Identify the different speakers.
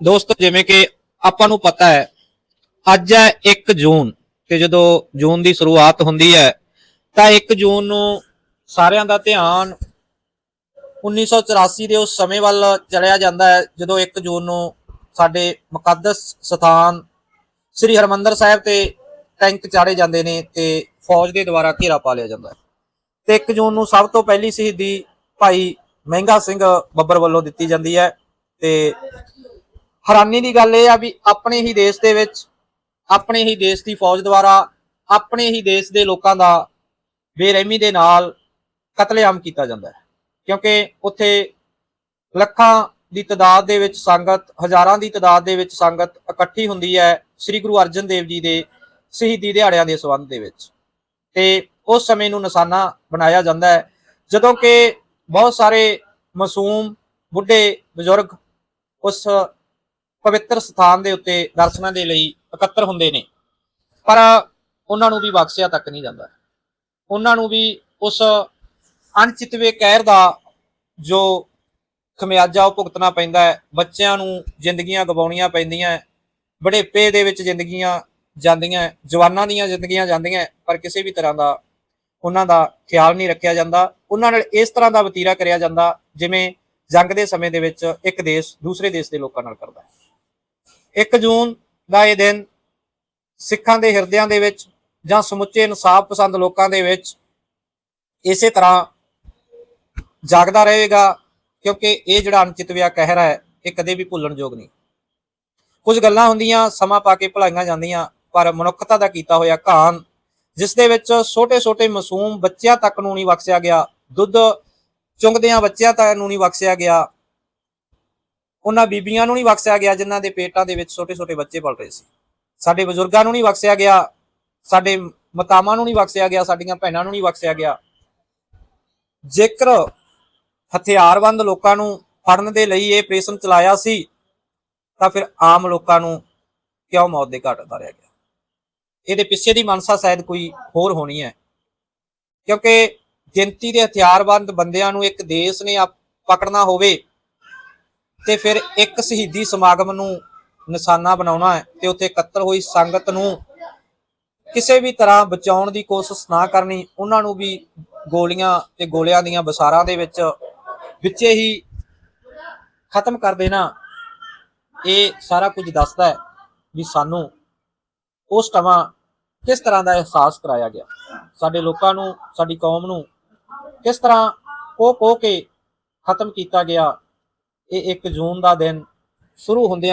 Speaker 1: ਦੋਸਤੋ, ਜਿਵੇਂ ਕਿ ਆਪਾਂ ਨੂੰ ਪਤਾ ਹੈ, ਅੱਜ ਹੈ 1 ਜੂਨ ਤੇ ਜਦੋਂ ਜੂਨ ਦੀ ਸ਼ੁਰੂਆਤ ਹੁੰਦੀ ਹੈ, ਤਾਂ 1 ਜੂਨ ਨੂੰ ਸਾਰਿਆਂ ਦਾ ਧਿਆਨ 1984 ਦੇ ਉਸ ਸਮੇਂ ਵੱਲ ਚਲਿਆ ਜਾਂਦਾ ਹੈ, ਜਦੋਂ 1 ਜੂਨ ਨੂੰ ਸਾਡੇ ਮੁਕੱਦਸ ਸਥਾਨ ਸ੍ਰੀ ਹਰਮੰਦਰ ਸਾਹਿਬ ਤੇ ਟੈਂਕ ਚਾੜੇ ਜਾਂਦੇ ਨੇ ਤੇ ਫੌਜ ਦੇ ਦੁਆਰਾ ਘੇਰਾ ਪਾ ਲਿਆ ਜਾਂਦਾ ਹੈ। ਤੇ 1 ਜੂਨ ਨੂੰ ਸਭ ਤੋਂ ਪਹਿਲੀ ਸ਼ਹੀਦੀ ਭਾਈ ਮਹਿੰਗਾ ਸਿੰਘ ਬੱਬਰ ਵੱਲੋਂ ਦਿੱਤੀ ਜਾਂਦੀ ਹੈ ਤੇ ਹੈਰਾਨੀ ਦੀ ਗੱਲ ਇਹ ਆ ਵੀ ਆਪਣੇ ਹੀ ਦੇਸ਼ ਦੇ ਵਿੱਚ, ਆਪਣੇ ਹੀ ਦੇਸ਼ ਦੀ ਫੌਜ ਦੁਆਰਾ, ਆਪਣੇ ਹੀ ਦੇਸ਼ ਦੇ ਲੋਕਾਂ ਦਾ ਬੇਰਹਿਮੀ ਦੇ ਨਾਲ ਕਤਲੇਆਮ ਕੀਤਾ ਜਾਂਦਾ ਹੈ। ਕਿਉਂਕਿ ਉੱਥੇ ਲੱਖਾਂ ਦੀ ਤਦਾਦ ਦੇ ਵਿੱਚ ਸੰਗਤ, ਹਜ਼ਾਰਾਂ ਦੀ ਤਦਾਦ ਦੇ ਵਿੱਚ ਸੰਗਤ ਇਕੱਠੀ ਹੁੰਦੀ ਹੈ ਸ੍ਰੀ ਗੁਰੂ ਅਰਜਨ ਦੇਵ ਜੀ ਦੇ ਸ਼ਹੀਦੀ ਦਿਹਾੜਿਆਂ ਦੇ ਸੰਬੰਧ ਦੇ ਵਿੱਚ। ਤੇ ਉਸ ਸਮੇਂ ਨੂੰ ਨਿਸ਼ਾਨਾ ਬਣਾਇਆ ਜਾਂਦਾ ਹੈ, ਜਦੋਂ ਕਿ ਬਹੁਤ ਸਾਰੇ ਮਾਸੂਮ, ਬੁੱਢੇ, ਬਜ਼ੁਰਗ ਉਸ ਪਵਿੱਤਰ ਸਥਾਨ ਦੇ ਉੱਤੇ ਦਰਸ਼ਨਾਂ ਦੇ ਲਈ ਇਕੱਤਰ ਹੁੰਦੇ ਨੇ। ਪਰ ਉਹਨਾਂ ਨੂੰ ਵੀ ਬਖਸ਼ਿਆ ਤੱਕ ਨਹੀਂ ਜਾਂਦਾ। ਉਹਨਾਂ ਨੂੰ ਵੀ ਉਸ ਅਣਚਿਤਵੇ ਕਹਿਰ ਦਾ ਜੋ ਖਮਿਆਜਾ ਉਹ ਭੁਗਤਣਾ ਪੈਂਦਾ ਹੈ ਬੱਚਿਆਂ ਨੂੰ ਜ਼ਿੰਦਗੀਆਂ ਗਵਾਉਣੀਆਂ ਪੈਂਦੀਆਂ ਹੈ, ਦੇ ਵਿੱਚ ਜ਼ਿੰਦਗੀਆਂ ਜਾਂਦੀਆਂ ਜਵਾਨਾਂ ਦੀਆਂ ਜ਼ਿੰਦਗੀਆਂ ਜਾਂਦੀਆਂ ਪਰ ਕਿਸੇ ਵੀ ਤਰ੍ਹਾਂ ਦਾ ਉਹਨਾਂ ਦਾ ਖਿਆਲ ਨਹੀਂ ਰੱਖਿਆ ਜਾਂਦਾ। ਉਹਨਾਂ ਨਾਲ ਇਸ ਤਰ੍ਹਾਂ ਦਾ ਵਤੀਰਾ ਕਰਿਆ ਜਾਂਦਾ ਜਿਵੇਂ ਜੰਗ ਦੇ ਸਮੇਂ ਦੇ ਵਿੱਚ ਇੱਕ ਦੇਸ਼ ਦੂਸਰੇ ਦੇਸ਼ ਦੇ ਲੋਕਾਂ ਨਾਲ ਕਰਦਾ ਹੈ। 1 ਜੂਨ ਦਾ ਇਹ ਦਿਨ ਸਿੱਖਾਂ ਦੇ ਹਿਰਦਿਆਂ ਦੇ ਵਿੱਚ ਜਾਂ ਸਮੁੱਚੇ ਇਨਸਾਫ ਪਸੰਦ ਲੋਕਾਂ ਦੇ ਵਿੱਚ ਇਸੇ ਤਰ੍ਹਾਂ ਜਾਗਦਾ ਰਹੇਗਾ, ਕਿਉਂਕਿ ਇਹ ਜਿਹੜਾ ਅਣਚਿਤਵਿਆ ਕਹਿਰ ਹੈ, ਇਹ ਕਦੇ ਵੀ ਭੁੱਲਣਯੋਗ ਨਹੀਂ। ਕੁਝ ਗੱਲਾਂ ਹੁੰਦੀਆਂ, ਸਮਾਂ ਪਾ ਕੇ ਭੁਲਾਈਆਂ ਜਾਂਦੀਆਂ, ਪਰ ਮਨੁੱਖਤਾ ਦਾ ਕੀਤਾ ਹੋਇਆ ਕਾਨ ਜਿਸ ਦੇ ਵਿੱਚ ਛੋਟੇ-ਛੋਟੇ ਮਾਸੂਮ ਬੱਚਿਆਂ ਤੱਕ ਨੂੰ ਨਹੀਂ ਬਖਸ਼ਿਆ ਗਿਆ, ਦੁੱਧ ਚੁੰਗਦਿਆਂ ਬੱਚਿਆਂ ਤੱਕ ਨੂੰ ਨਹੀਂ ਬਖਸ਼ਿਆ ਗਿਆ ਉਹਨਾਂ ਬੀਬੀਆਂ ਨੂੰ ਨਹੀਂ ਬਖਸ਼ਿਆ ਗਿਆ ਜਿਨ੍ਹਾਂ ਦੇ ਪੇਟਾਂ ਦੇ ਵਿੱਚ ਛੋਟੇ-ਛੋਟੇ ਬੱਚੇ ਪਲ ਰਹੇ ਸੀ। ਸਾਡੇ ਬਜ਼ੁਰਗਾਂ ਨੂੰ ਨਹੀਂ ਬਖਸ਼ਿਆ ਗਿਆ, ਸਾਡੇ ਮਤਾਵਾਂ ਨੂੰ ਨਹੀਂ ਬਖਸ਼ਿਆ ਗਿਆ, ਸਾਡੀਆਂ ਭੈਣਾਂ ਨੂੰ ਨਹੀਂ ਬਖਸ਼ਿਆ ਗਿਆ। ਜੇਕਰ ਹਥਿਆਰਬੰਦ ਲੋਕਾਂ ਨੂੰ ਫੜਨ ਦੇ ਲਈ ਇਹ ਆਪਰੇਸ਼ਨ ਚਲਾਇਆ ਸੀ, ਤਾਂ ਫਿਰ ਆਮ ਲੋਕਾਂ ਨੂੰ ਕਿਉਂ ਮੌਤ ਦੇ ਘਾਟ ਉਤਾਰਿਆ ਗਿਆ? ਇਹਦੇ ਪਿੱਛੇ ਦੀ ਮਨਸਾ ਸ਼ਾਇਦ ਕੋਈ ਹੋਰ ਹੋਣੀ ਹੈ। ਕਿਉਂਕਿ ਗਿਣਤੀ ਦੇ ਹਥਿਆਰਬੰਦ ਬੰਦਿਆਂ ਨੂੰ ਇੱਕ ਦੇਸ਼ ਨੇ ਪਕੜਨਾ ਹੋਵੇ ਤੇ ਫਿਰ ਇੱਕ ਸ਼ਹੀਦੀ ਸਮਾਗਮ ਨੂੰ ਨਿਸ਼ਾਨਾ ਬਣਾਉਣਾ ਹੈ ਤੇ ਉੱਥੇ ਇਕੱਤਰ ਹੋਈ ਸੰਗਤ ਨੂੰ ਕਿਸੇ ਵੀ ਤਰ੍ਹਾਂ ਬਚਾਉਣ ਦੀ ਕੋਸ਼ਿਸ਼ ਨਾ ਕਰਨੀ, ਉਹਨਾਂ ਨੂੰ ਵੀ ਗੋਲੀਆਂ ਤੇ ਗੋਲਿਆਂ ਦੀਆਂ ਬਸਾਰਾਂ ਦੇ ਵਿੱਚ ਵਿੱਚੇ ਹੀ ਖਤਮ ਕਰ ਦੇਣਾ, ਇਹ ਸਾਰਾ ਕੁਝ ਦੱਸਦਾ ਹੈ ਵੀ ਸਾਨੂੰ ਉਸ ਟਾਈਮ ਕਿਸ ਤਰ੍ਹਾਂ ਦਾ ਅਹਿਸਾਸ ਕਰਾਇਆ ਗਿਆ। ਸਾਡੇ ਲੋਕਾਂ ਨੂੰ, ਸਾਡੀ ਕੌਮ ਨੂੰ ਕਿਸ ਤਰ੍ਹਾਂ ਕੋ ਕੋ ਕੇ ਖਤਮ ਕੀਤਾ ਗਿਆ ਇਹ 1 ਜੂਨ ਦਾ ਦਿਨ ਸ਼ੁਰੂ ਹੁੰਦਿਆਂ